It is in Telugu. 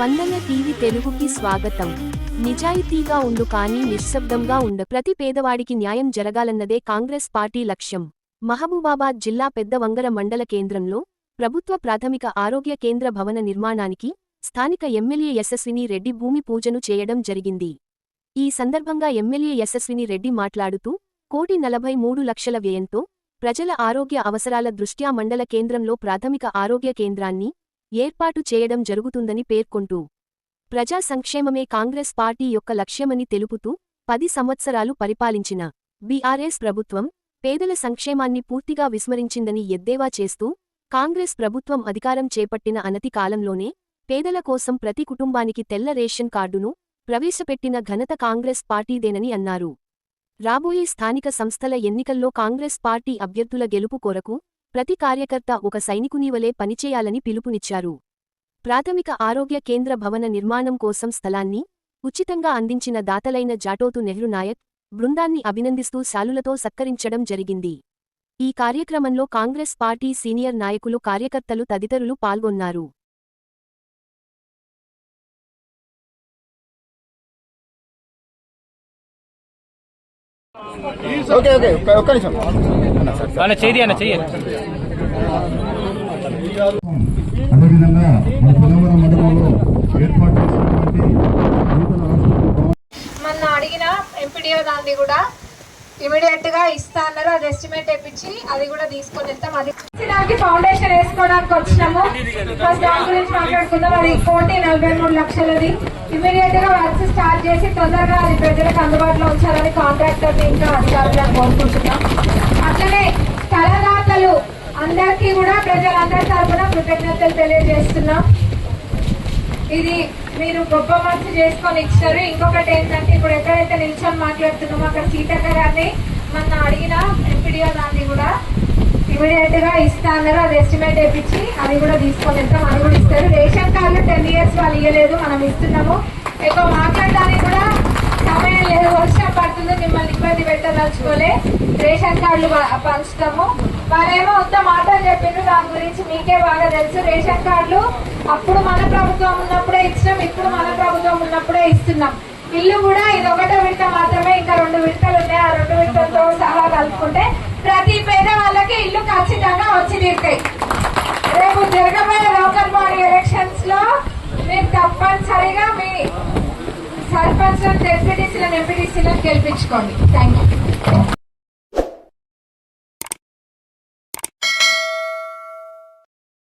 స్పందన టీవీ తెలుగుకి స్వాగతం. నిజాయితీగా ఉండు కానీ నిశ్శబ్దంగా ఉండ. ప్రతి పేదవాడికి న్యాయం జరగాలన్నదే కాంగ్రెస్ పార్టీ లక్ష్యం. మహబూబాబాద్ జిల్లా పెద్దవంగర మండల కేంద్రంలో ప్రభుత్వ ప్రాథమిక ఆరోగ్య కేంద్ర భవన నిర్మాణానికి స్థానిక ఎమ్మెల్యే యశస్విని రెడ్డి భూమి పూజను చేయడం జరిగింది. ఈ సందర్భంగా ఎమ్మెల్యే యశస్విని రెడ్డి మాట్లాడుతూ కోటి నలభై మూడు లక్షల వ్యయంతో ప్రజల ఆరోగ్య అవసరాల దృష్ట్యా మండల కేంద్రంలో ప్రాథమిక ఆరోగ్య కేంద్రాన్ని ఏర్పాటు చేయడం జరుగుతుందని పేర్కొంటూ ప్రజా సంక్షేమమే కాంగ్రెస్ పార్టీ యొక్క లక్ష్యమని తెలుపుతూ పది సంవత్సరాలు పరిపాలించిన బీఆర్ఎస్ ప్రభుత్వం పేదల సంక్షేమాన్ని పూర్తిగా విస్మరించిందని ఎద్దేవా చేస్తూ కాంగ్రెస్ ప్రభుత్వం అధికారం చేపట్టిన అనతి కాలంలోనే పేదల కోసం ప్రతి కుటుంబానికి తెల్ల రేషన్ కార్డును ప్రవేశపెట్టిన ఘనత కాంగ్రెస్ పార్టీదేనని అన్నారు. రాబోయే స్థానిక సంస్థల ఎన్నికల్లో కాంగ్రెస్ పార్టీ అభ్యర్థుల గెలుపు కొరకు ప్రతి కార్యకర్త ఒక సైనికునివలే పనిచేయాలని పిలుపునిచ్చారు. ప్రాథమిక ఆరోగ్య కేంద్ర భవన నిర్మాణం కోసం స్థలాన్ని ఉచితంగా అందించిన దాతలైన జాటోతు నెహ్రు నాయక్ బృందాన్ని అభినందిస్తూ శాలులతో సత్కరించడం జరిగింది. ఈ కార్యక్రమంలో కాంగ్రెస్ పార్టీ సీనియర్ నాయకులు కార్యకర్తలు తదితరులు పాల్గొన్నారు. ఓకే ఓకే ఒక్క- నిమిషం. అన్న చేయి అన్న చెయ్యి అదేవిధంగా మన మండలంలో ఏర్పాటు చేసినటువంటి మొన్న అడిగిన ఎంపీడీఓ దాన్ని కూడా ఇమీడియట్గా ఇస్తా అన్నారు. అది ఎస్టిమేట్ వేపించి అది కూడా తీసుకొని వెళ్తాం. అది దానికి ఫౌండేషన్ వేసుకోవడానికి వచ్చినాము. ఫస్ట్ దాని గురించి మాట్లాడుకుందాం. అది కోటి నలభై మూడు లక్షలది. ఇమీడియట్గా వర్క్స్ స్టార్ట్ చేసి తొందరగా అది ప్రజలకు అందుబాటులో ఉంచాలని కాంట్రాక్టర్ ఇంకా అధికారులను కోరుకుంటున్నాం. అట్లనే స్థలదాతలు అందరికీ కూడా ప్రజలందరి తరఫున కృతజ్ఞతలు తెలియజేస్తున్నాం. ఇది మీరు గొప్ప మనసు చేసుకొని ఇచ్చారు. ఇంకొకటి ఏంటంటే ఇప్పుడు ఎక్కడైతే నిల్చొని మాట్లాడుతున్నామో అక్కడ సీతక్క గారిని మన అడిగిన ఎంపీడీఓ దాన్ని కూడా ఇమీడియట్గా ఇస్తా అన్నారు అది ఎస్టిమేట్ వేయించి అది కూడా తీసుకొని వెళ్తాం. అది కూడా ఇస్తారు. రేషన్ కార్డులు టెన్ ఇయర్స్ వాళ్ళు ఇవ్వలేదు మనం ఇస్తున్నాము. ఎక్కువ మాట్లాడడానికి కూడా సమయం లేదు. వర్షం పడుతుంది. మిమ్మల్ని ఇబ్బంది పెట్టదలుచుకోలే. రేషన్ కార్డులు పంచుతాము. వారేమో కొత్త మాటలు చెప్పిండ్రు. దాని గురించి మీకే బాగా తెలుసు. రేషన్ కార్డులు అప్పుడు మన ప్రభుత్వం ఉన్నప్పుడే ఇచ్చినాం. ఇప్పుడు మన ప్రభుత్వం ఉన్నప్పుడే ఇస్తున్నాం. ఇల్లు కూడా ఇది ఒకటో విడత మాత్రమే ఇంకా రెండు విడత ఇల్లు ఖచ్చితంగా వచ్చి తీరుతాయి. రేపు జరగబోయే లోకల్ బాడీ ఎలక్షన్స్లో మీరు తప్పనిసరిగా మీ సర్పంచ్ ఎంపీటీసీలను ఎంపీటీసీలను గెలిపించుకోండి. Thank you